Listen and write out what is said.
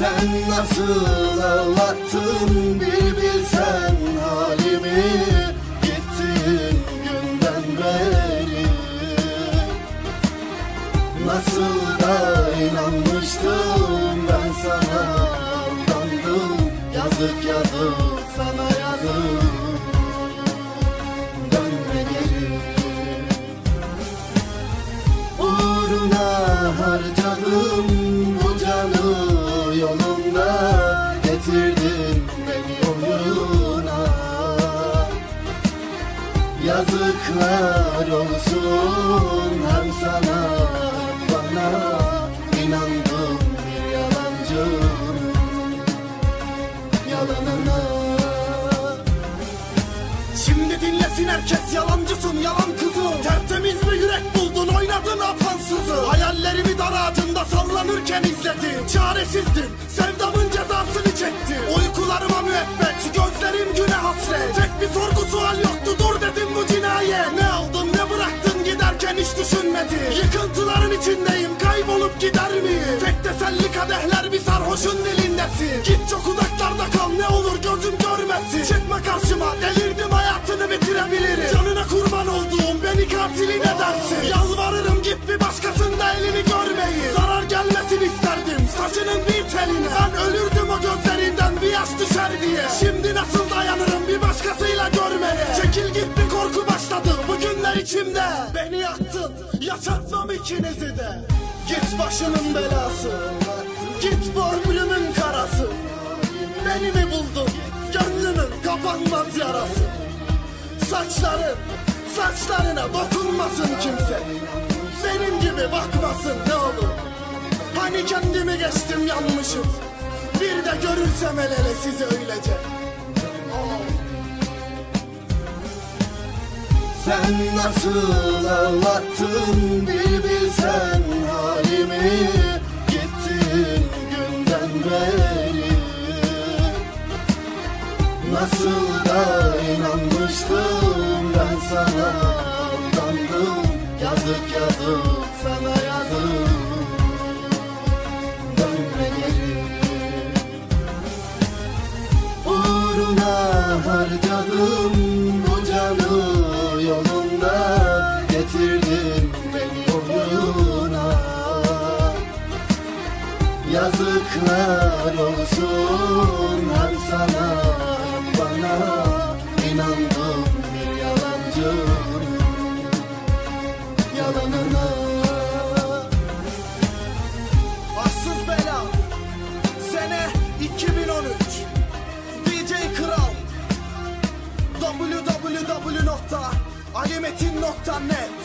Sen nasıl ağlattın bir bilsen halimi harcadım bu canı yolunda Getirdin beni oyuna. Yazıklar olsun hem sana bana inandım Şimdi dinlesin herkes yalancısın yalan kızı. Tertemiz bir yürek buldun oynadın apansızı. Hayallerimi dar ağacında sallanırken izledim Çaresizdim sevdamın cezasını çektim Uykularıma müebbet gözlerim güne hasret. Tek bir sorgu sual yoktu dur dedim bu cinayet. Ne aldın ne bıraktın giderken hiç düşünmedin. Yıkıntıların içindeyim kaybolup gider miyim Tek teselli kadehler bir sarhoşun dilindesin Git çok uzaklarda kal ne olur gözüm görmesin. Çıkma karşıma içimde Beni yaktın. Yaşatmam ikinizi de. Git başının belası. Git bu ömrümün karası. Beni mi buldun? Gönlümün kapanmaz yarası. Saçların saçlarına dokunmasın kimse. Benim gibi bakmasın ne olur. Hani kendimi geçtim yanmışım. Bir de görürsem el ele sizi öylece Sen nasıl ağlattın bir bilsen halimi? Gittiğin günden beri. Nasıl da inanmıştım ben sana. Aldandım Yazık yazık sana yazık. Dönme geri. Uğruna harcadım Yazıklar olsun hem sana hem bana inandım bir yalancının yalanına. Arsız bela. Sene 2013 DJ Kral. Www.alimetin.net